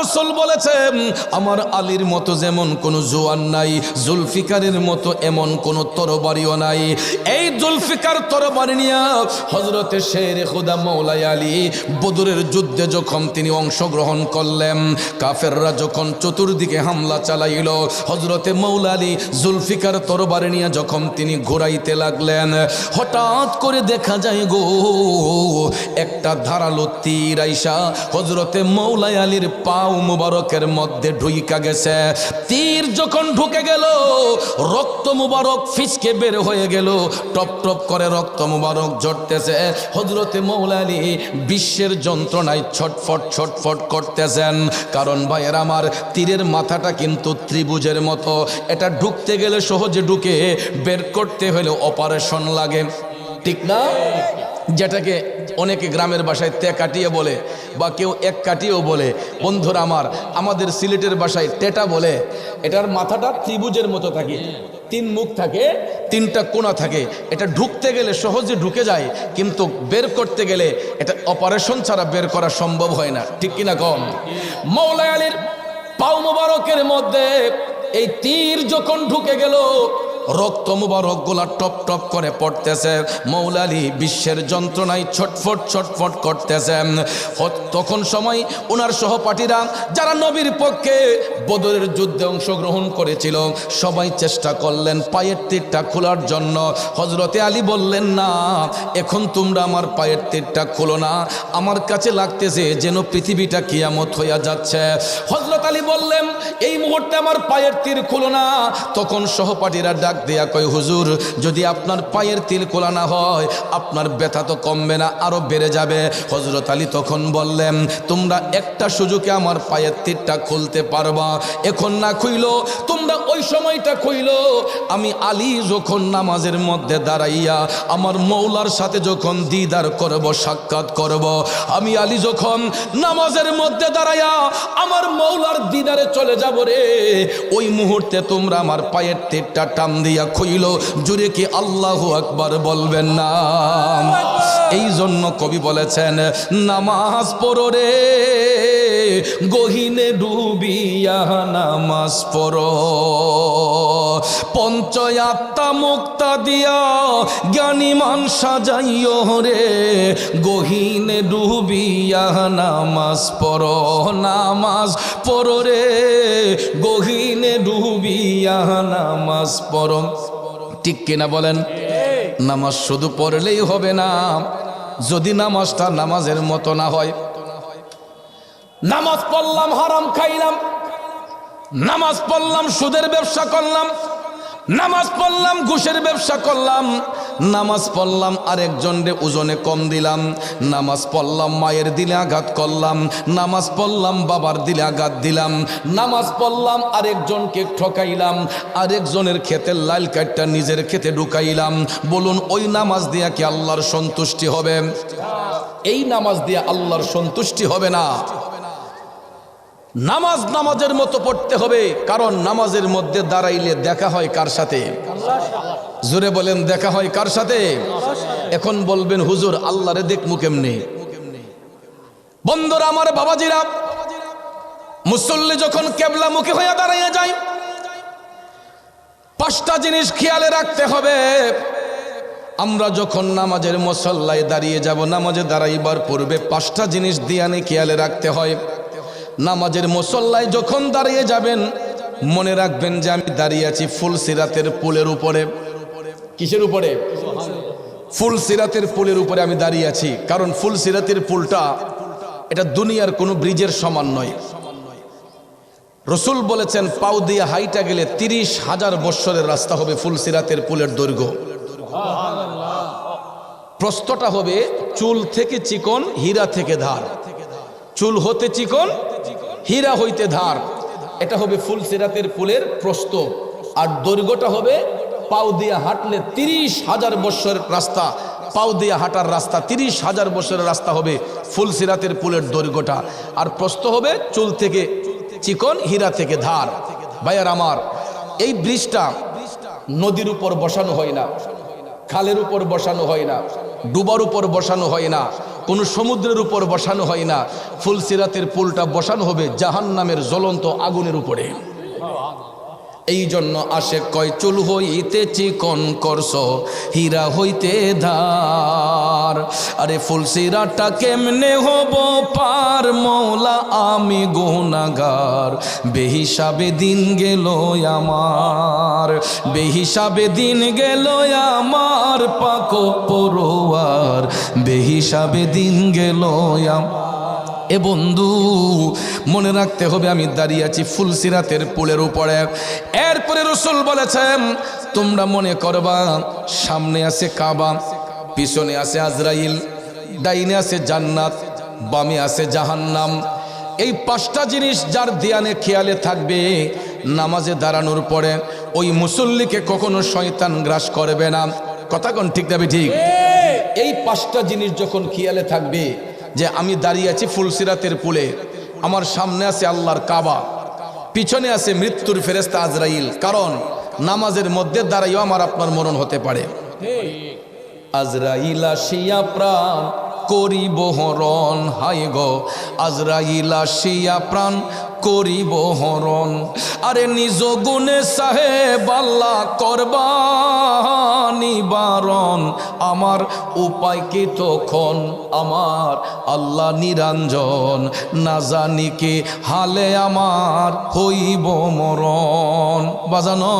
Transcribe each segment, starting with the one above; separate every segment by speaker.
Speaker 1: রসুল বলেছেন, আমার আলীর মতো যেমন কোনো জোয়ান নাই, জুলফিকারের মতো এমন কোনো তরবারিও নাই। এই জুলফিকার তরবারি নিয়ে হজরতে শের খুদা মৌলাই আলী বদরের যুদ্ধে যখন তিনি অংশগ্রহণ করলেন, কাফেররা যখন চতুর্দিকে হামলা চালাইল হজরতে মৌলা আলী জুলফিকার তরবারি নিয়ে যখন তিনি ঘোরাইতে লাগলেন, হঠাৎ করে দেখা যায় গো, একটা ধারালো তীর আইসা হজরতে মৌলাই আলীর পাও মুবারকের মধ্যে ঢুইকা গেছে। তীর যখন ঢুকে গেল, রক্ত মুবারক ফিসকে বের হয়ে গেল। টপ টপ করে রক্ত মুবারক ঝরতেছে। হজরতে মৌলা আলী বিশ্বের যন্ত্রণায় ছটফট ছটফট করতেছেন। কারণ ভাইয়ের আমার তীরের মাথাটা কিন্তু ত্রিভুজের মতো। এটা ঢুকতে গেলে সহজে ঢুকে বের করতে হলে অপারেশন লাগে। ঠিক না? যেটাকে অনেকে গ্রামের বাসায় তে কাটিয়ে বলে বা কেউ এক কাটিয়েও বলে। বন্ধুরা আমার, আমাদের সিলেটের বাসায় টেটা বলে, এটার মাথাটা ত্রিভুজের মতো থাকে। তিন মুখ থাকে, তিনটা কোণা থাকে। এটা ঢুকতে গেলে সহজে ঢুকে যায়, কিন্তু বের করতে গেলে এটা অপারেশন ছাড়া বের করা সম্ভব হয় না। ঠিক কিনা কম? মৌলা আলীর পাও মুবারকের মধ্যে এই তীর যখন ঢুকে গেল রক্ত মুবারক গোলা টপ টপ করে পড়তেছে। মৌলালি বিশ্বের যন্ত্রণায় ছটফট ছটফট করতেছে। তখন সময় ওনার সহপাঠীরা, যারা নবীর পক্ষে বদরের যুদ্ধে অংশগ্রহণ করেছিল, সবাই চেষ্টা করলেন পায়ের তীরটা খোলার জন্য। হজরতে আলী বললেন, না, এখন তোমরা আমার পায়ের তীরটা খোলো না। আমার কাছে লাগতেছে যেন পৃথিবীটা কিয়ামত হইয়া যাচ্ছে। হজরত আলী বললেন, এই মুহূর্তে আমার পায়ের তীর খুলো না। তখন সহপাঠীরা ডাক দেয়া কয়, হুজুর, যদি আপনার পায়ের তিল কোলানা হয়, আপনার ব্যথা তো কমবে না, আরও বেড়ে যাবে। হজরত আলী তখন বললেন, তোমরা একটা সুযোগে আমার পায়ের তীরটা খুলতে পারবা। এখন না খুইল, তোমরা ওই সময়টা খুইল। আমি আলী যখন নামাজের মধ্যে দাঁড়াইয়া আমার মৌলার সাথে যখন দিদার করব, সাক্ষাৎ করব, আমি আলী যখন নামাজের মধ্যে দাঁড়াইয়া আমার মৌলার দিদারে চলে যাব রে, ওই মুহূর্তে তোমরা আমার পায়ের তীরটা টান দিয়া খুইল, জুড়ে কি আল্লাহ আকবার বলবেন না? এই জন্য কবি বলেছেন, নামাজ পড়ো রে, গহিনে ডুবিয়া নামাজ পড়ো। পঞ্চয়াত্মা মুক্তা দিয়া জ্ঞানী মান সাজাইও রে। গহিনে ডুবিয়া নামাজ পর নামাজ পড়ো রে। গহিনে ডুবিয়া নামাজ পড়ো। ঠিক কিনা বলেন? নামাজ শুধু পড়লেই হবে না। যদি নামাজটা নামাজের মতো না হয়। নামাজ পড়লাম, হারাম খাইলাম। নামাজ পড়লাম, সুদের ব্যবসা করলাম। নামাজ পড়লাম, ঘুষের ব্যবসা করলাম, নামাজ পড়লাম আরেকজনরে ওজনে কম দিলাম, নামাজ পড়লাম, মায়ের দিলে আঘাত করলাম, নামাজ পড়লাম, বাবার দিলে আঘাত দিলাম, নামাজ পড়লাম, আরেকজনকে ঠকাইলাম, আরেকজনের ক্ষেতের লাল কাঠটা নিজের ক্ষেতে ঢুকাইলাম, বলুন ওই নামাজ দিয়া কি আল্লাহর সন্তুষ্টি হবে? এই নামাজ দিয়ে আল্লাহর সন্তুষ্টি হবে না? নামাজ নামাজের মতো পড়তে হবে, কারণ নামাজের মধ্যে দাঁড়াইলে দেখা হয় কার সাথে? জোরে বলেন, দেখা হয় কার সাথে? এখন বলবেন, হুজুর, আল্লাহরে দেখমু কেমনি? বন্ধুরা, আমার বাবাজিরা, মুসল্লি যখন কেবলা মুখে হইয়া দাঁড়াইয়া যায়, পাঁচটা জিনিস খেয়ালে রাখতে হবে। আমরা যখন নামাজের মসল্লায় দাঁড়িয়ে যাব, নামাজে দাঁড়াইবার পূর্বে পাঁচটা জিনিস দিয়ানে খেয়ালে রাখতে হয়। নামাজের মসল্লায় যখন দাঁড়িয়ে যাবেন, মনে রাখবেন যে আমি দাঁড়িয়ে আছি ফুল সিরাতের পুলের উপরে। কিসের উপরে? ফুল সিরাতের পুলের উপরে আমি দাঁড়িয়ে আছি। কারণ ফুল সিরাতের পুলটা, এটা দুনিয়ার কোনো ব্রিজের সমান নয়। রসুল বলেছেন পাউ দিয়ে হাইটা গেলে তিরিশ হাজার বৎসরের রাস্তা হবে ফুল সিরাতের পুলের দৈর্ঘ্য। প্রস্তটা হবে চুল থেকে চিকন, হীরা থেকে ধার। চুল হতে চিকন হীরা হইতে ধার। এটা হবে ফুল সিরাতের পুলের প্রস্ত আর দৈর্ঘ্যটা হবে পাও দিয়ে হাঁটলে তিরিশ হাজার বৎসরের রাস্তা। পাও দিয়ে হাঁটার রাস্তা তিরিশ হাজার বছরের রাস্তা হবে ফুল সিরাতের পুলের দৈর্ঘ্যটা। আর প্রস্ত হবে চুল থেকে চিকন, হীরা থেকে ধার। ভাইয়ার আমার, এই ব্রিজটা নদীর উপর বসানো হয় না, খালের উপর বসানো হয় না, ডুবার উপর বসানো হয় না। কোনো সমুদ্রের উপর বসানো হয় না। ফুলসিরাতের পুলটা বসানো হবে জাহান নামের জ্বলন্ত আগুনের উপরে। এই জন্য আসে কয়, চুল হইতে চিকন করছ, হীরা হইতে ধার। আরে ফুলসিরাটা কেমনে হব পার, মৌলা আমি গুনাগার বেহিসাবে দিন গেল আমার, বেহিসাবে দিন গেল আমার পাকো পড়োয়ার বেহিসাবে দিন গেল আমার। এ বন্ধু মনে রাখতে হবে আমি দাঁড়িয়ে আছি ফুলসিরাতের পুলের উপরে। এরপরে রসুল বলেছেন তোমরা মনে করবা সামনে আছে কাবা পিছনে আছে আজরাইল ডাইনে আছে জান্নাত বামে আছে জাহান্নাম। এই পাঁচটা জিনিস যার দেয়ানে খেয়ালে থাকবে নামাজে দাঁড়ানোর পরে ওই মুসল্লিকে কখনো শয়তান গ্রাস করবে না। কথা কোন ঠিক যাবে ঠিক। এই পাঁচটা জিনিস যখন খেয়ালে থাকবে যে আমি দাঁড়িয়ে আছি ফুলসিরাতের পুলে আমার সামনে আছে আল্লাহর কাবা। পিছনে আছে মৃত্যুর ফেরেস্তা আজরাইল। কারণ নামাজের মধ্যে দাঁড়াইও আমার আপনার মরণ হতে পারে। আজরাইল আসিয়া প্রাণ করিব হরণ হাই গো আজরাইল আসিয়া প্রাণ করিব হরণ। আরে নিজ গুণে সাহেব আল্লাহ করবা নিবারণ আমার উপায় কি তখন? আমার আল্লাহ নিরঞ্জন। না জানি কি হালে আমার হইব মরণ। বাজানো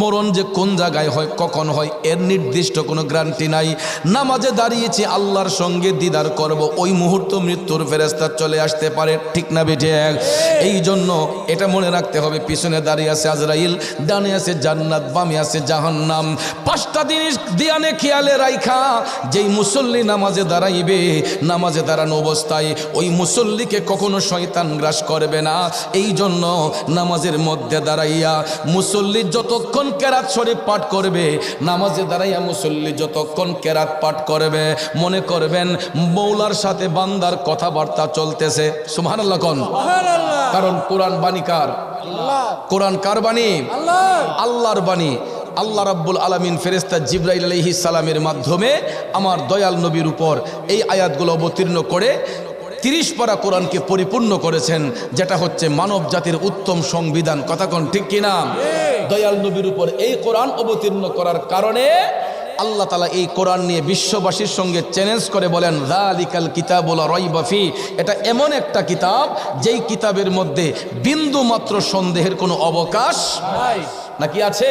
Speaker 1: মরণ যে কোন জায়গায় হয়, কখন হয়, এর নির্দিষ্ট কোনো গ্যারান্টি নাই। নামাজে দাঁড়িয়েছি, আল্লাহর সঙ্গে দিদার করব, ওই মুহূর্ত মৃত্যুর ফেরেস্তা চলে আসতে পারে, ঠিক না বেঠে এই জন্য এটা মনে রাখতে হবে, পিছনে দাঁড়িয়ে আছে আজরাইল, ডানে আছে জান্নাত, বামে আছে জাহান্নাম। পাঁচটা জিনিস দিয়ানে খেয়ালে রাইখা, যেই মুসল্লি নামাজে দাঁড়াইবে, নামাজে দাঁড়ানো অবস্থায়, ওই মুসল্লিকে কখনো শয়তান গ্রাস করবে না। এই জন্য নামাজের মধ্যে দাঁড়াইয়া মুসল্লি যতক্ষণ কেরাত শরীফ পাঠ করবে নামাজে দাঁড়াইয়া মুসল্লি যতক্ষণ কেরাত পাঠ করবে মনে করবেন মৌলার সাথে বান্দার কথাবার্তা চলতেছে। সুবহানাল্লাহ কোন। কারণ কোরআন বাণী কার? কোরআন কার বাণী? আল্লাহর বাণী। আল্লাহ রাব্বুল আলামিন ফেরেস্তা জিব্রাইল আলাইহিস সালামের মাধ্যমে আমার দয়াল নবীর উপর এই আয়াতগুলো অবতীর্ণ করে তিরিশ পারা কোরআনকে পরিপূর্ণ করেছেন যেটা হচ্ছে মানব জাতির উত্তম সংবিধান। কথা কোন ঠিক কিনা? দয়াল নবীর উপর এই কোরআন অবতীর্ণ করার কারণে আল্লাহ তালা এই কোরআন নিয়ে বিশ্ববাসীর সঙ্গে চ্যালেঞ্জ করে বলেন রালিকাল কিতাবুল রইবাফি এটা এমন একটা কিতাব যেই কিতাবের মধ্যে বিন্দু মাত্র সন্দেহের কোনো অবকাশ নাকি আছে?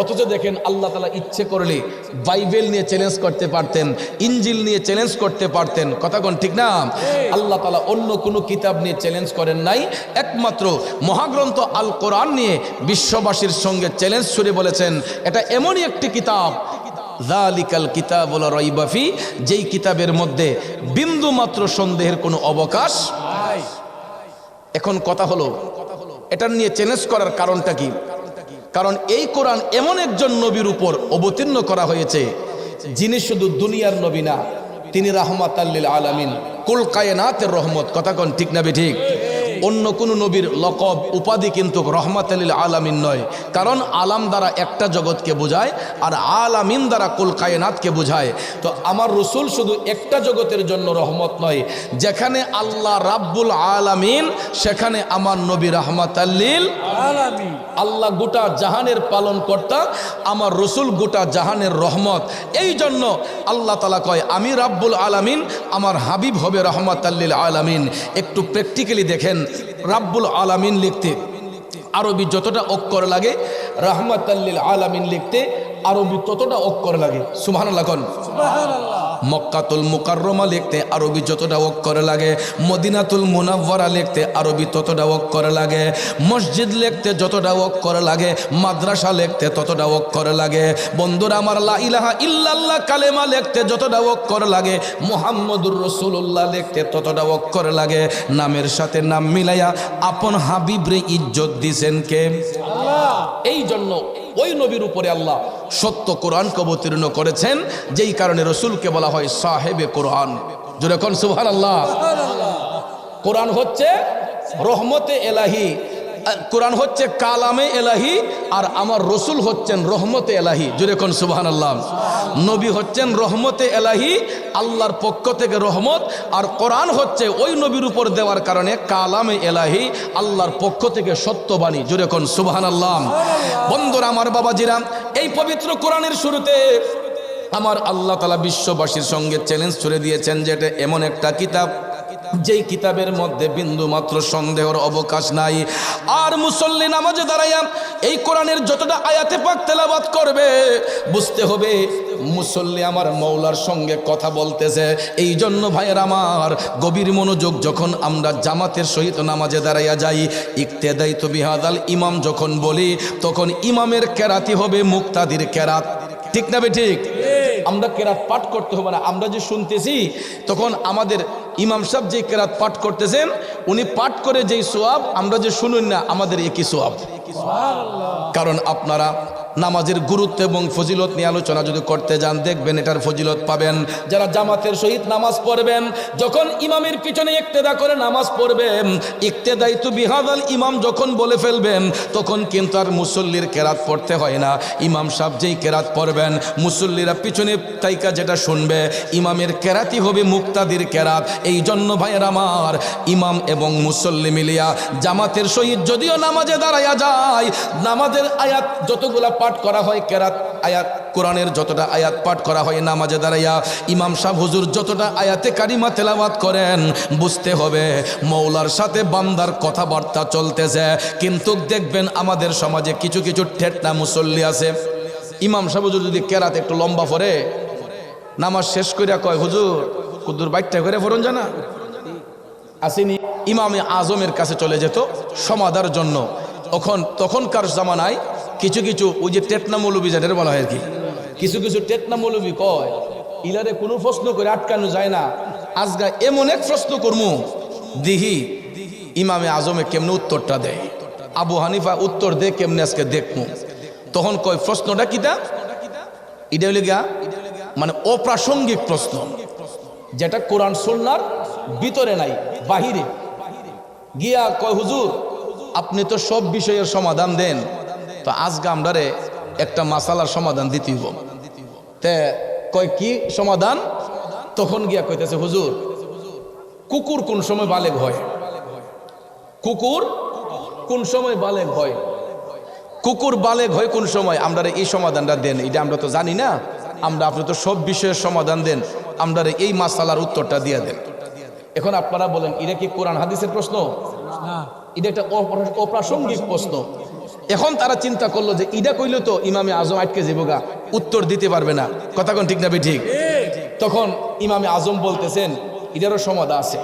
Speaker 1: অথচ দেখেন আল্লাহ তালা ইচ্ছে করলে বাইবেল নিয়ে চ্যালেঞ্জ করতে পারতেন ইঞ্জিল নিয়ে চ্যালেঞ্জ করতে পারতেন। কথা কোন ঠিক না? আল্লাহ তালা অন্য কোনো কিতাব নিয়ে চ্যালেঞ্জ করেন নাই। একমাত্র মহাগ্রন্থ আল কোরআন নিয়ে বিশ্ববাসীর সঙ্গে চ্যালেঞ্জ ছুড়ে বলেছেন। এটা এমনই একটি কিতাব। জালিকাল কিতাব রইবাফি যেই কিতাবের মধ্যে বিন্দু মাত্র সন্দেহের কোনো অবকাশ এখন কথা হলো এটা নিয়ে চ্যালেঞ্জ করার কারণটা কি? কারণ এই কোরআন এমন একজন নবীর উপর অবতীর্ণ করা হয়েছে, যিনি শুধু দুনিয়ার নবী না, তিনি রাহমাত আল্লিল আলামিন, কুল কায়নাতের রহমত, কথা কন ঠিক না ঠিক? অন্য কোন নবীর লকব উপাধি কিন্তু রহমাত আলীল আলামিন নয়। কারণ আলাম দ্বারা একটা জগৎকে বোঝায় আর আলামিন দ্বারা কুল কায়নাতকে বোঝায়। তো আমার রসুল শুধু একটা জগতের জন্য রহমত নয় যেখানে আল্লাহ রাব্বুল আলামিন সেখানে আমার নবী রহমাত আল্লিল আল্লাহ গোটা জাহানের পালন কর্তা আমার রসুল গোটা জাহানের রহমত। এই জন্য আল্লাহ তালা কয় আমি রাব্বুল আলামিন আমার হাবিব হবে রহমত আল্লিল আলামিন। একটু প্র্যাকটিক্যালি দেখেন রাব্বুল আলামিন লিখতে। আরবি যতটা অক্ষর লাগে রহমত আল্লিল আলামিন লিখতে আরবি ততটা অক্ষর লাগে। সুবহান কন। মক্কাতুল মুকাররমা লিখতে আরবি যতটা অক্ষর লাগে মদিনাতুল মুনাওয়ারা লিখতে আরবি ততটা অক্ষর লাগে মসজিদ লিখতে যতটা অক্ষর লাগে মাদ্রাসা লিখতে ততটা অক্ষর লাগে বন্ধুরা আমার লা ইলাহা ইল্লাল্লাহ কালেমা লিখতে যতটা অক্ষর লাগে মুহাম্মদুর রসুল্লাহ লিখতে ততটা অক্ষর লাগে নামের সাথে নাম মিলাইয়া আপন হাবিবরে ইজ্জত দিছেন কে? এই জন্য ওই নবীর উপরে আল্লাহ সত্য কোরআনকে অবতীর্ণ করেছেন, যেই কারণে রসুলকে বলা হয় সাহেবে কোরআন। যেরকম সুহান আল্লাহ কোরআন হচ্ছে রহমতে এলাহি। কোরআন হচ্ছে কালামে এলাহি আর আমার রসুল হচ্ছেন রহমতে এলাহি। জুড়ে কোন সুবাহান আল্লাহ নবী হচ্ছেন রহমতে এলাহি, আল্লাহর পক্ষ থেকে রহমত, আর কোরআন হচ্ছে ওই নবীর উপর দেওয়ার কারণে কালামে এলাহি, আল্লাহর পক্ষ থেকে সত্যবাণী। জুড়ে কোন সুবাহান আল্লাহ বন্ধুরা, আমার বাবাজিরা, এই পবিত্র কোরআনের শুরুতে আমার আল্লাহ তালা বিশ্ববাসীর সঙ্গে চ্যালেঞ্জ ছুড়ে দিয়েছেন যে এটা এমন একটা কিতাব। যেই কিতাবের মধ্যে বিন্দু মাত্র সন্দেহের অবকাশ নাই আর মুসল্লি নামাজে দাঁড়াইয়া এই কোরআনের যতটা আয়াতে পাক তেলাবাদ করবে বুঝতে হবে মুসল্লি আমার মৌলার সঙ্গে কথা বলতেছে। এই জন্য ভাইয়ের আমার গভীর মনোযোগ যখন আমরা জামাতের সহিত নামাজে দাঁড়াইয়া যাই ইকতেদাই তো বিহাদাল ইমাম যখন বলি তখন ইমামের কেরাতি হবে মুক্তাদির কেরাত। ঠিক না বে ঠিক। আমরা কেরাত পাঠ করতে হবে না আমরা যে শুনতেছি তখন আমাদের ইমাম সাহেব যে কেরাত পাঠ করতেছেন, উনি পাঠ করে যেই সোয়াব, আমরা যে শুনুন না, আমাদের একই সোয়াব। কারণ আপনারা নামাজের গুরুত্ব এবং ফজিলত নিয়ে আলোচনা যদি করতে যান, দেখবেন এটার ফজিলত পাবেন। যারা জামাতের সহিত নামাজ পড়বেন, যখন ইমামের পিছনে ইক্তেদা করে নামাজ পড়বেন ইক্তেদাই তো বিহাদাল ইমাম যখন বলে ফেলবেন, তখন কিন্তু আর মুসল্লির কেরাত পড়তে হয় না। ইমাম সাহেব যেই কেরাত পড়বেন, মুসল্লিরা পিছনে তাইকা যেটা শুনবে, ইমামের কেরাতই হবে মুক্তাদির কেরাত। এই জন্য ভাইয়ের আমার, ইমাম এবং মুসল্লি মিলিয়া জামাতের সহিত যদিও নামাজে দাঁড়াইয়া যায় নামাজের আয়াত যতগুলা পাঠ করা হয়, কেরাত আয়াত, কোরআনের যতটা আয়াত পাঠ করা হয় নামাজে দাঁড়াইয়া, ইমাম সাহ হুজুর যতটা আয়াতে কারিমা তেলাওয়াত করেন, বুঝতে হবে মৌলার সাথে বান্দার কথাবার্তা চলতেছে। কিন্তু দেখবেন আমাদের সমাজে কিছু কিছু ঠেটনা মুসল্লি আছে। ইমাম সাহ হুজুর যদি কেরাত একটু লম্বা পড়ে নামাজ শেষ করিয়া কয়, হুজুর কুদ্দুর বাইকটা করে ফরন জানা? আসেনি। ইমামে আজমের কাছে চলে যেত সমাধার জন্য। তখন, তখনকার জামানায় কিছু কিছু ওই যে টেটনা মৌলবী যেটা বলা হয় আর কি, কিছু কিছু টেটনা মৌলবী কয়, ইলারে কোনো প্রশ্ন করে আটকানো যায় না, আজগা এমন এক প্রশ্ন করমু, দিহি ইমামে আজমে কেমনে উত্তরটা দেয়, আবু হানিফা উত্তর দে কেমনে আজকে দেখমু, তখন কয় প্রশ্নটা কিটা, এটা হইলে গিয়া মানে অপ্রাসঙ্গিক প্রশ্ন, যেটা কোরআন সন্ন্যার ভিতরে নাই, বাহিরে, গিয়া কয় হুজুর আপনি তো সব বিষয়ের সমাধান দেন। তো আজকে আমরারে একটা মাসালার সমাধান দিতেইব তে কয়, কি সমাধান? তখন গিয়া কইতেছে, হুজুর, কুকুর কোন সময় বালেগ হয়? কুকুর কোন সময় বালেগ হয়? কুকুর বালেগ হয় কোন সময়? আমরা এই সমাধানটা দেন। এটা আমরা তো জানি না। আমরা আপনি তো সব বিষয়ের সমাধান দেন। আমরা এই মাসালার উত্তরটা দিয়ে দেন। এখন আপনারা বলেন এটা কি কোরআন হাদিসের প্রশ্ন? এটা একটা অপ্রা- অপ্রাসঙ্গিক প্রশ্ন। এখন তারা চিন্তা করল যে ইডা কইলে তো ইমামে আজম আটকে যাব গা উত্তর দিতে পারবে না। কথা কোন ঠিক না ঠিক? তখন ইমামে আজম বলতেছেন এটারও সমাধা আছে।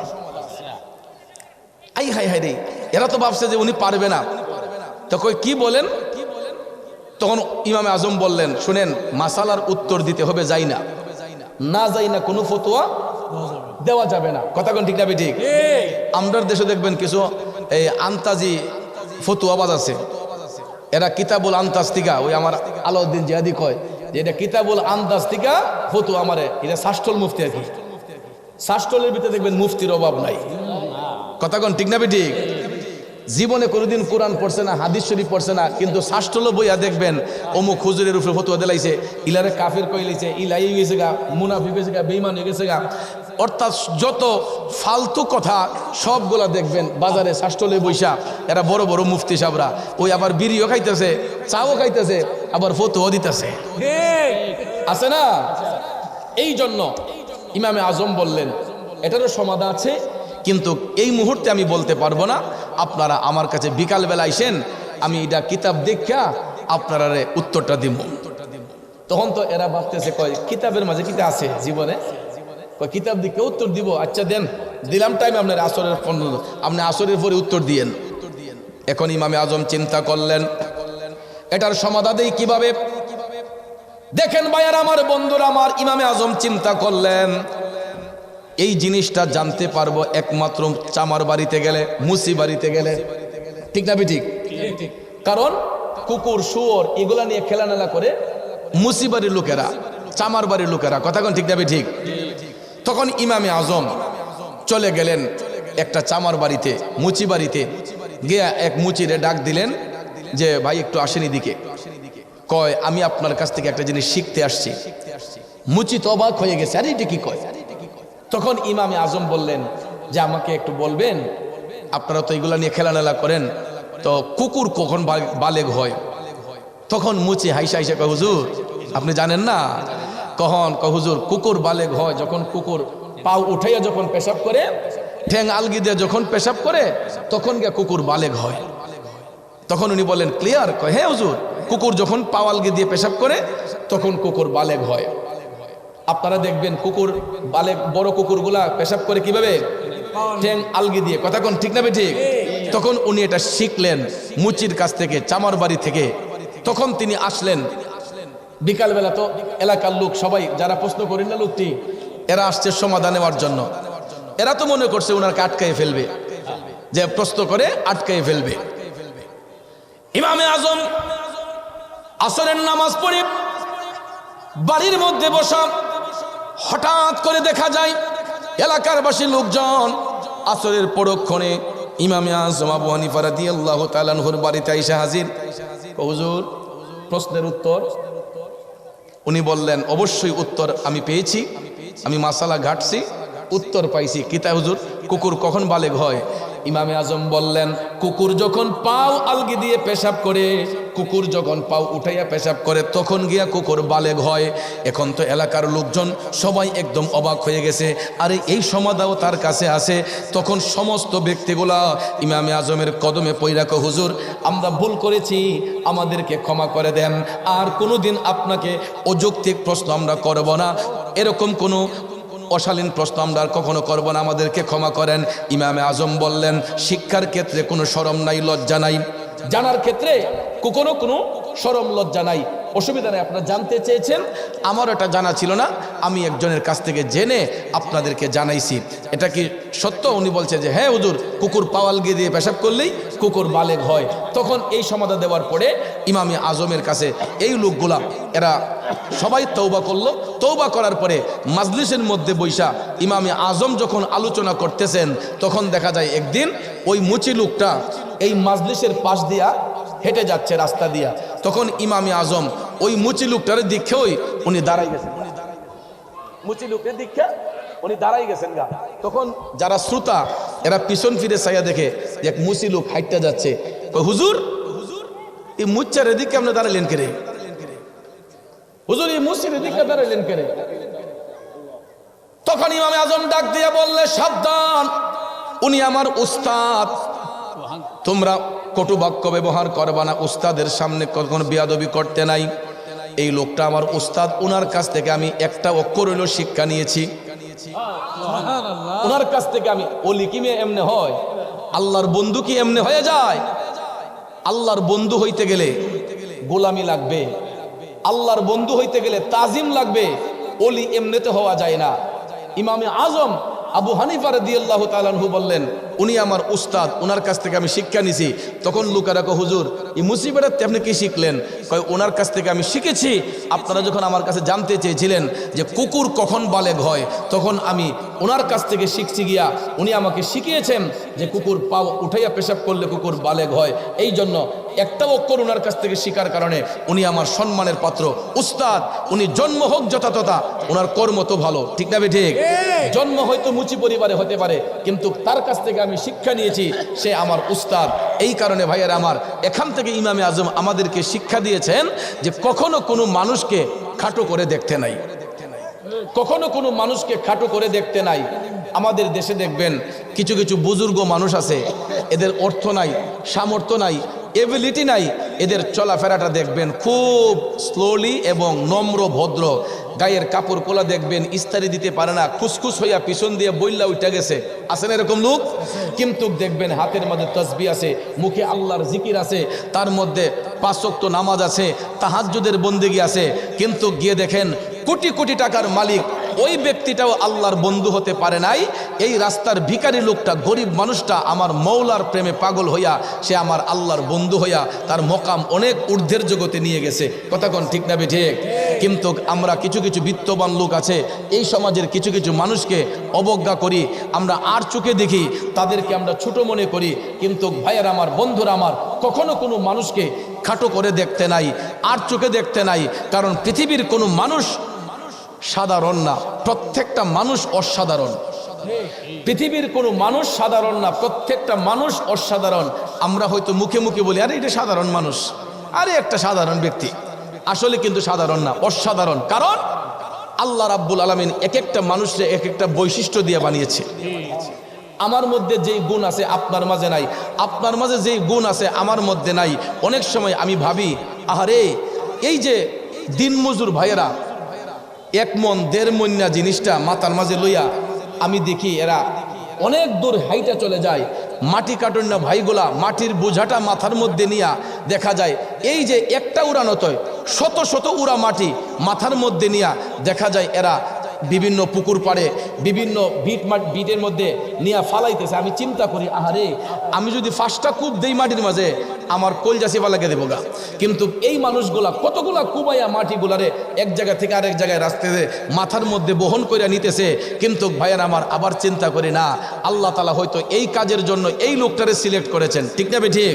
Speaker 1: আই হাই হাই রে এরা তো ভাবছে যে উনি পারবে না। তো কই কি বলেন? তখন ইমামে আজম বললেন শুনেন মাসালার উত্তর দিতে হবে যাই না। না যাই না কোনো ফতোয়া দেওয়া যাবে না। কথা কোন ঠিক না ঠিক? আমরা দেশে দেখবেন কিছু এই আন্তাজি ফতুয়াবাজ আছে। এরা কিতাবুল আন্তাস্তিকা ওই আমার আলাউদ্দিন জিহাদি কয় যে এটা কিতাবুল আন্তাস্তিকা ফতু আমারে এটা শাষ্টল মুফতি আর কি। শাষ্টলের ভিতরে দেখবেন মুফতির অভাব নাই। কথা কোন ঠিক না ঠিক? জীবনে কোনোদিন কোরআন পড়ছে না হাদিস শরীফ পড়ছে না কিন্তু শাষ্টল বইয়া দেখবেন অমুক হুজুরের উপরে ফতুয়া দিলাইছে ইলারে কাফের কইলাইছে ইলাই হয়ে গেছে গা মুনাফিক হয়েছে গা বেইমান হয়ে গেছে গা। অর্থাৎ যত ফালতু কথা সবগুলা দেখবেন, বাজারে শাষ্টলে বৈশা এরা বড় বড় মুফতি সাহরা ওই আবার বিড়িও খাইতেছে, চাও খাইতেছে, আবার ফতুয়াও দিতেছে। আছে না? এই জন্য ইমামে আজম বললেন, এটারও সমাধা আছে, কিন্তু এই মুহূর্তে আমি বলতে পারব না, আপনারা আমার কাছে বিকালবেলা আইসেন, আমি এটা কিতাব দেখা আপনারা উত্তরটা দিব তখন তো এরা ভাবতেছে, কয়, কিতাবের মাঝে কিতা আছে জীবনে? কিতাব দিকে উত্তর দিব? আচ্ছা দেন, দিলাম টাইম আপনার আসরের আপনি আসরের পরে উত্তর দিয়েন। এখন ইমামে আজম চিন্তা করলেন, এটার সমাধা দেই কীভাবে? দেখেন ভাইয়ার, আমার বন্ধুরা, আমার ইমামে আজম চিন্তা করলেন, এই জিনিসটা জানতে পারব একমাত্র চামার বাড়িতে গেলে, মুসি বাড়িতে গেলে। ঠিক না ঠিক কারণ কুকুর, শুয়োর, এগুলা নিয়ে খেলানেলা করে মুসি বাড়ির লোকেরা, চামার বাড়ির লোকেরা। কথা কোন ঠিক না ঠিক তখন ইমামে আজম চলে গেলেন একটা চামার বাড়িতে, মুচি বাড়িতে। গিয়া এক মুচিরে ডাক দিলেন যে, ভাই, একটু আসেনি দিকে কয়, আমি আপনার কাছ থেকে একটা জিনিস শিখতে আসছি। মুচি তো অবাক হয়ে গেছে, আরে, এটা কি কয়? তখন ইমামে আজম বললেন যে, আমাকে একটু বলবেন, আপনারা তো এগুলা নিয়ে খেলানেলা করেন। তো কুকুর কখন বালেগ হয়? তখন মুচি হাইসা হাইসা কয়, হুজুর, আপনি জানেন না কয় হুজুর, কুকুর বালেগ হয় যখন কুকুর পাও উঠাইয়া যখন পেশাব করে, ঠ্যাং আলগি দিয়ে যখন পেশাব করে, তখন গিয়ে কুকুর বালেগ হয়। তখন উনি বলেন, ক্লিয়ার? কয় হ্যাঁ হুজুর, কুকুর যখন পাওয়ালগি দিয়ে পেশাব করে, তখন কুকুর বালেগ হয়। আপনারা দেখবেন কুকুর বালেগ, বড় কুকুরগুলা পেশাব করে কীভাবে? ঠ্যাং আলগি দিয়ে। কথা কোন ঠিক না ঠিক? তখন উনি এটা শিখলেন মুচির কাছ থেকে চামার বাড়ি থেকে। তখন তিনি আসলেন বিকালবেলা তো এলাকার লোক সবাই, যারা প্রশ্ন করেন না লোকটি, এরা আসছে সমাধান নেওয়ার জন্য। এরা তো মনে করছে ওনাকে আটকাই ফেলবে, যে প্রশ্ন করে আটকাই ফেলবে। ইমামে আজম আসরের নামাজ পড়ে বাড়ির মধ্যে বসা হঠাৎ করে দেখা যায় এলাকার বাসী লোকজন আসরের পরক্ষণে ইমামে আজম আবু হানিফা রাদিয়াল্লাহু তাআলার বাড়িতে আইসা হাজির। হুজুর, প্রশ্নের উত্তর উনি বললেন, অবশ্যই উত্তর আমি পেয়েছি, আমি মাসালা ঘাটছি, উত্তর পাইছি। কিতা হুজুর? কুকুর কখন বালেগ হয়? ইমামে আজম বললেন কুকুর যখন পাও আলগি দিয়ে পেশাব করে, কুকুর যখন পাও উঠাইয়া পেশাব করে, তখন গিয়া কুকুর বালেগ হয়। এখন তো এলাকার লোকজন সবাই একদম অবাক হয়ে গেছে। আরে, এই সমাধাও তার কাছে আছে। তখন সমস্ত ব্যক্তিগুলা ইমামে আজমের কদমে পৈরাক হুজুর, আমরা ভুল করেছি, আমাদেরকে ক্ষমা করে দেন। আর কোনোদিন আপনাকে অযৌক্তিক প্রশ্ন আমরা করব না। এরকম কোনো অশালীন প্রশ্ন আমরা আর কখনো করব না, আমাদেরকে ক্ষমা করেন। ইমামে আজম বললেন, শিক্ষার ক্ষেত্রে কোনো সরম নাই, লজ্জা নাই। জানার ক্ষেত্রে কোনো কোনো সরম, লজ্জা নাই। অসুবিধা নেই, আপনারা জানতে চেয়েছেন। আমার এটা জানা ছিল না, আমি একজনের কাছ থেকে জেনে আপনাদেরকে জানাইছি। এটা কি সত্য? উনি বলছে যে হ্যাঁ হুজুর, কুকুর পাওয়াল গিয়ে দিয়ে পেশাব করলেই কুকুর বালেগ হয়। তখন এই সমাধা দেওয়ার পরে ইমামে আজমের কাছে এই লোকগুলা, এরা সবাই তৌবা করল। তৌবা করার পরে মাজলিসের মধ্যে বৈশা ইমামে আজম যখন আলোচনা করতেছেন, তখন দেখা যায় একদিন ওই মুচি লোকটা এই মাজলিসের পাশ দিয়া হেঁটে যাচ্ছে রাস্তা দিয়া। তখন ইমামে আজম ওই মুচি লোকটার দিকেই উনি দাঁড়াই গেছেন মুচি লোকের দীক্ষা উনি দাঁড়াই গেছেন গা। তখন যারা শ্রোতা এরা পিছন ফিরে চাইয়া দেখে এক মুচি লোক হাইটটা যাচ্ছে। কয়, হুজুর এই মুচ্চার এদিকে আপনি দাঁড়াইলেন কে রে হুজুর এই মুসির এদিকে দাঁড়াইলেন কে রে তখন ইমামে আজম ডাক দিয়ে বললে সাবধান উনি আমার উস্তাদ। তোমরা কটু বাক্য ব্যবহার করবা না উস্তাদের সামনে কখনো বিয়াদবি করতে নাই। এই লোকটা আমার উস্তাদ ওনার কাছ থেকে আমি একটা অক্ষর হইল শিক্ষা নিয়েছি। ওনার কাছ থেকে আমি ওলি কি মেয়ে এমনি হয়? আল্লাহর বন্ধু কি এমনি হয়ে যায়? আল্লাহর বন্ধু হইতে গেলে গোলামি লাগবে। আল্লাহর বন্ধু হইতে গেলে তাজিম লাগবে। ওলি এমনিতে হওয়া যায় না। ইমামে আজম আবু হানিফা রাদিয়াল্লাহু তাআলাহু বললেন উনি আমার উস্তাদ ওনার কাছ থেকে আমি শিক্ষা নিছি। তখন লোকেরা কয় হুজুর এই মুসিবতাতে আপনি কি শিখলেন? কয় ওনার কাছ থেকে আমি শিখেছি। আপনারা যখন আমার কাছে জানতে চেয়েছিলেন যে কুকুর কখন বালেগ হয় তখন আমি ওনার কাছ থেকে শিখছি গিয়া উনি আমাকে শিখিয়েছেন যে কুকুর পাও উঠাইয়া পেশাব করলে কুকুর বালেগ হয়। এই জন্য একটা অক্ষর ওনার কাছ থেকে শিকার কারণে উনি আমার সম্মানের পাত্র। উস্তাদ উনি জন্ম হোক যথাতথা ওনার কর্ম তো ভালো ঠিক না ঠিক। জন্ম হয়তো মুচি পরিবারে হতে পারে কিন্তু তার কাছ থেকে আমি শিক্ষা নিয়েছি, সে আমার উস্তাদ। এই কারণে ভাইয়ের আমার, এখান থেকে ইমামে আজম আমাদেরকে শিক্ষা দিয়েছেন যে কখনো কোনো মানুষকে খাটো করে দেখতে নাই। কখনো কোনো মানুষকে খাটো করে দেখতে নাই। আমাদের দেশে দেখবেন, কিছু কিছু বুজুর্গ মানুষ আছে, এদের অর্থ নাই, সামর্থ্য নাই, এবিলিটি নাই, এদের চলাফেরাটা দেখবেন খুব স্লোলি এবং নম্র ভদ্র। গায়ের কাপড় কোলা দেখবেন, ইস্তারি দিতে পারে না, খুসখুস হইয়া পিছন দিয়ে বইল্লা উঠে গেছে। আছেন এরকম লোক? কিন্তু দেখবেন হাতের মধ্যে তসবি আছে, মুখে আল্লাহর জিকির আছে, তার মধ্যে পাঁচক্ত নামাজ আছে, তাহাজ্জুদের বন্দেগি আছে, কিন্তু গিয়ে দেখেন কোটি কোটি টাকার মালিক, ওই ব্যক্তিটাও আল্লাহর বন্ধু হতে পারে নাই। এই রাস্তার ভিখারি লোকটা, গরিব মানুষটা আমার মৌলার প্রেমে পাগল হইয়া, সে আমার আল্লাহর বন্ধু হইয়া তার মকাম অনেক ঊর্ধ্বের জগতে নিয়ে গেছে। কথা কোন ঠিক না ঠিক? কিন্তু আমরা কিছু কিছু বিত্তবান লোক আছে, এই সমাজের কিছু কিছু মানুষকে অবজ্ঞা করি, আমরা আর চোখে দেখি, তাদেরকে আমরা ছোট মনে করি, কিন্তু ভাইয়ের আমার, বন্ধুরা আমার, কখনো কোনো মানুষকে খাটো করে দেখতে নাই, আর চোখে দেখতে নাই, কারণ পৃথিবীর কোনো মানুষ সাধারণ না, প্রত্যেকটা মানুষ অসাধারণ। পৃথিবীর কোনো মানুষ সাধারণ না, প্রত্যেকটা মানুষ অসাধারণ। আমরা হয়তো মুখে মুখে বলি, আরে, এটা সাধারণ মানুষ। আরে, একটা সাধারণ ব্যক্তি। আসলে কিন্তু সাধারণ না, অসাধারণ। কারণ আল্লাহ রাব্বুল আলমিন এক একটা মানুষকে এক একটা বৈশিষ্ট্য দিয়ে বানিয়েছে। আমার মধ্যে যেই গুণ আছে আপনার মাঝে নাই, আপনার মাঝে যেই গুণ আছে আমার মধ্যে নাই। অনেক সময় আমি ভাবি, আহারে, এই যে দিনমজুর ভাইয়েরা, এক মন দেড় মন্যা জিনিসটা মাথার মাঝে লইয়া আমি দেখি এরা অনেক দূর হাইটা চলে যায়। মাটি কাটুন না ভাইগুলা, মাটির বোঝাটা মাথার মধ্যে নিয়া দেখা যায়। এই যে একটা উড়ানো তয় শত শত উড়া মাটি মাথার মধ্যে নিয়া দেখা যায় এরা বিভিন্ন পুকুর পাড়ে, বিভিন্ন বিট মাট বিটের মধ্যে নিয়ে ফালাইতেছে। আমি চিন্তা করি, আহারে, আমি যদি ফার্স্টটা কূপ দেই মাটির মাঝে, আমার কলজাসি ফালাকে দেবো গা। কিন্তু এই মানুষগুলা কতগুলা কুবাইয়া মাটিগুলারে এক জায়গা থেকে আরেক জায়গায় রাস্তাতে মাথার মধ্যে বহন করে নিতেছে। কিন্তু ভাইয়ার আমার আবার চিন্তা করি না, আল্লাহ তালা হয়তো এই কাজের জন্য এই লোকটারে সিলেক্ট করেছেন। ঠিক না বে ঠিক?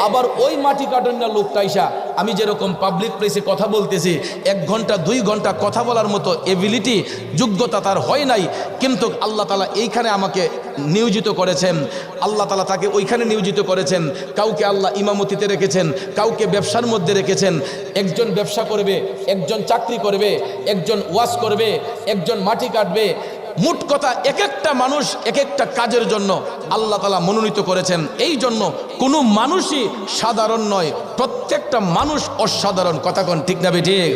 Speaker 1: আবার ওই মাটি কাটন না লোকটা ইসা আমি যেরকম পাবলিক প্লেসে কথা বলতেছি, এক ঘণ্টা, দুই ঘণ্টা কথা বলার মতো এবিলিটি যোগ্যতা তার হয় নাই। কিন্তু আল্লাহ তালা এইখানে আমাকে নিয়োজিত করেছেন। আল্লাহ তালা তাকে ওইখানে নিয়োজিত করেছেন। কাউকে আল্লাহ ইমামতিতে রেখেছেন, কাউকে ব্যবসার মধ্যে রেখেছেন। একজন ব্যবসা করবে, একজন চাকরি করবে, একজন ওয়াশ করবে, একজন মাটি কাটবে মোট কথা এক একটা মানুষ এক একটা কাজের জন্য আল্লাহ তালা মনোনীত করেছেন। এই জন্য কোনো মানুষই সাধারণ নয়, প্রত্যেকটা মানুষ অসাধারণ। কথা কোন ঠিক না ঠিক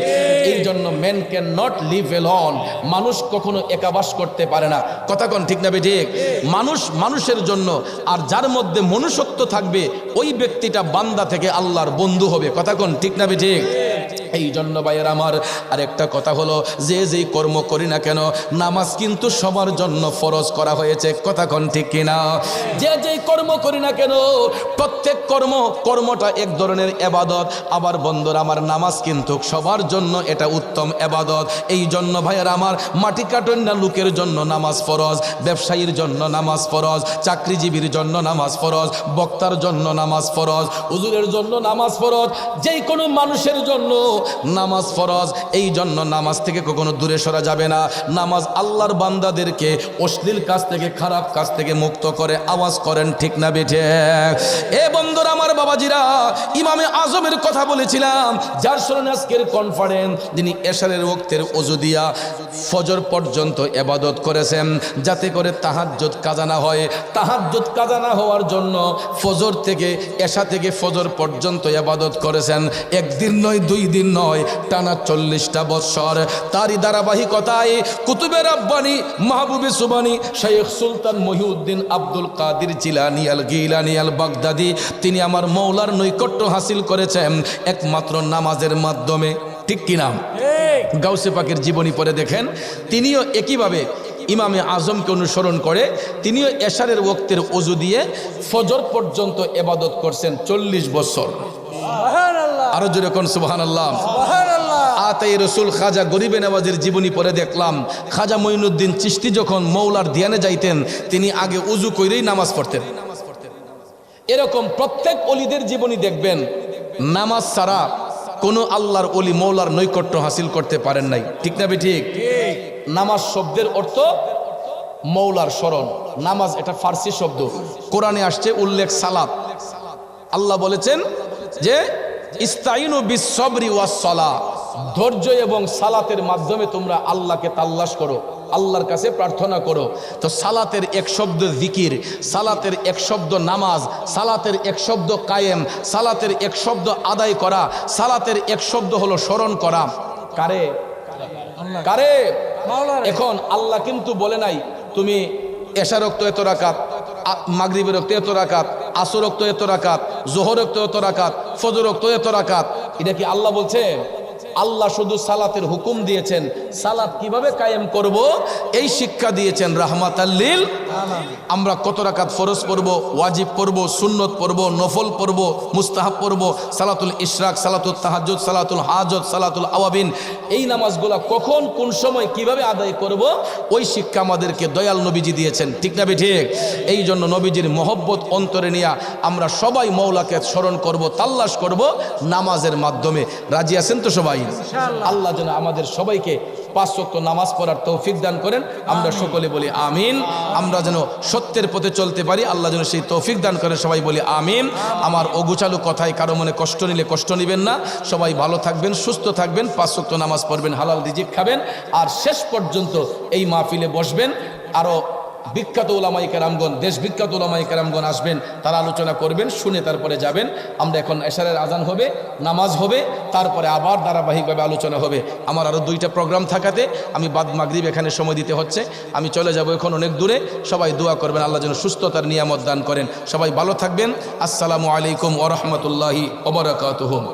Speaker 1: এই জন্য men can not live alone মানুষ কখনো একাবাস করতে পারে না। কথা কোন ঠিক না ঠিক মানুষ মানুষের জন্য, আর যার মধ্যে মনুষ্যত্ব থাকবে, ওই ব্যক্তিটা বান্দা থেকে আল্লাহর বন্ধু হবে। কথা কোন ঠিক না ঠিক এই জন্য ভাইয়ের আমার আরেকটা কথা হলো, যে যেই কর্ম করি না কেন, নামাজ কিন্তু সবার জন্য ফরজ করা হয়েছে। কথা কোন ঠিক কিনা? যে যেই কর্ম করি না কেন, প্রত্যেক কর্ম, কর্মটা এক ধরনের এবাদত। আবার বন্ধুর, আমার নামাজ কিন্তু সবার জন্য এটা উত্তম এবাদত। এই জন্য ভাইয়ের আমার মাটি কাটন না লোকের জন্য নামাজ ফরজ, ব্যবসায়ীর জন্য নামাজ ফরজ, চাকরিজীবীর জন্য নামাজ ফরজ, বক্তার জন্য নামাজ ফরজ, হুজুরের জন্য নামাজ ফরজ, যেই কোনো মানুষের জন্য নামাজ ফরজ, এই জন্য নামাজ থেকে কখনো দূরে সরা যাবে না। নামাজ আল্লাহর বান্দাদেরকে অশ্লীল কাজ থেকে, খারাপ কাজ থেকে মুক্ত করে, আওয়াজ করেন, ঠিক না বেঠে? এ বন্ধুরা, আমার বাবাজিরা, ইমামে আজমের কথা বলেছিলাম, যার স্মরণে আজকের কনফারেন্স যিনি এশারের ওক্তের অজু দিয়া ফজর পর্যন্ত এবাদত করেছেন, যাতে করে তাহাজ্জত কাজা না হয়। তাহাজ্জত কাজা না হওয়ার জন্য ফজর থেকে, এশা থেকে ফজর পর্যন্ত এবাদত করেছেন। একদিন নয়, দুই দিন নয়, টানা চল্লিশটা বৎসর। তারই ধারাবাহিকতায় কুতুবের আব্বানি মাহবুবে সুবানি শেখ সুলতান মহিউদ্দিন আব্দুল কাদির জিলানি আল গিলানি আল বাগদাদি, তিনি আমার মৌলার নৈকট্য হাসিল করেছেন একমাত্র নামাজের মাধ্যমে। ঠিক কি নাম গাউসে পাকের জীবনী পরে দেখেন, তিনিও একইভাবে ইমামে আজমকে অনুসরণ করে, তিনিও এশারের ওক্তের অজু দিয়ে ফজর পর্যন্ত এবাদত করছেন চল্লিশ বছর আরও জোরে কোন সুবাহান আল্লাহ আতাই রসুল খাজা গরিবে নেওয়াজের জীবনী পরে দেখলাম। খাজা মঈনুদ্দিন চিস্তি যখন মৌলার ধ্যানে যাইতেন তিনি আগে উজু কইরেই নামাজ পড়তেন। এরকম প্রত্যেক অলিদের জীবনী দেখবেন নামাজ ছাড়া কোনো আল্লাহর অলি মৌলার নৈকট্য হাসিল করতে পারেন নাই। ঠিক না ঠিক। নামাজ শব্দের অর্থ মৌলার স্মরণ। নামাজ এটা ফার্সি শব্দ। কোরআনে আসছে উল্লেখ সালাত। আল্লাহ বলেছেন যে ইস্তাইনু বিসবরি ওয়াসলা ধৈর্য এবং সালাতের মাধ্যমে তোমরা আল্লাহকে তাল্লাশ করো, আল্লাহর কাছে প্রার্থনা করো। তো সালাতের এক শব্দ জিকির, সালাতের এক শব্দ নামাজ, সালাতের এক শব্দ কায়েম, সালাতের এক শব্দ আদায় করা, সালাতের এক শব্দ হলো স্মরণ করা। কারে? কারে? এখন আল্লাহ কিন্তু বলে নাই, তুমি এশা রক্ত এত রাকাত মাগরিবের রক্ত এত রাকাত আসর রক্ত এত রাকাত, জোহর রক্ত এত রাকাত, ফজর রক্ত এত রাকাত। এটা কি আল্লাহ বলছে? আল্লাহ শুধু সালাতের হুকুম দিয়েছেন। সালাত কীভাবে কায়েম করব? এই শিক্ষা দিয়েছেন রাহমাত আল্লিল আমরা কত রাকাত ফরজ পড়ব, ওয়াজিব পড়ব, সুন্নত পড়ব, নফল পড়ব, মুস্তাহাব পড়ব, সালাতুল ইশরাক সালাতুল তাহাজ্জুদ, সালাতুল হাজত, সালাতুল আওয়াবিন। এই নামাজগুলা কখন, কোন সময় কীভাবে আদায় করব? ওই শিক্ষা আমাদেরকে দয়াল নবীজি দিয়েছেন। ঠিক না ঠিক এই জন্য নবীজির মহব্বত অন্তরে নিয়ে আমরা সবাই মৌলাকে স্মরণ করব, তাল্লাশ করব নামাজের মাধ্যমে। রাজি আছেন তো সবাই? আল্লাহ যেন আমাদের সবাইকে পাঁচ ওয়াক্ত নামাজ পড়ার তৌফিক দান করেন। আমরা সকলে বলি আমিন। আমরা যেন সত্যের পথে চলতে পারি আল্লাহ যেন সেই তৌফিক দান করেন সবাই বলি আমিন। আমার অগুচালু কথায় কারও মনে কষ্ট নিলে কষ্ট নেবেন না। সবাই ভালো থাকবেন সুস্থ থাকবেন পাঁচ ওয়াক্ত নামাজ পড়বেন হালাল রিজিক খাবেন। আর শেষ পর্যন্ত এই মাহফিলে বসবেন। আরও বিখ্যাত ওলামাই কেরামগণ, দেশ বিখ্যাত ওলামাই কেরামগণ আসবেন, তারা আলোচনা করবেন, শুনে তারপরে যাবেন। আমরা এখন এশারের আজান হবে, নামাজ হবে, তারপরে আবার ধারাবাহিকভাবে আলোচনা হবে। আমার আরও দুইটা প্রোগ্রাম থাকাতে আমি বাদ মাগরিব এখানে সময় দিতে হচ্ছে। আমি চলে যাব এখন অনেক দূরে। সবাই দোয়া করবেন, আল্লাহ যেন সুস্থতার নিয়ামত দান করেন। সবাই ভালো থাকবেন। আসসালামু আলাইকুম ওরহমতুল্লাহি ওবরাকাতুহুম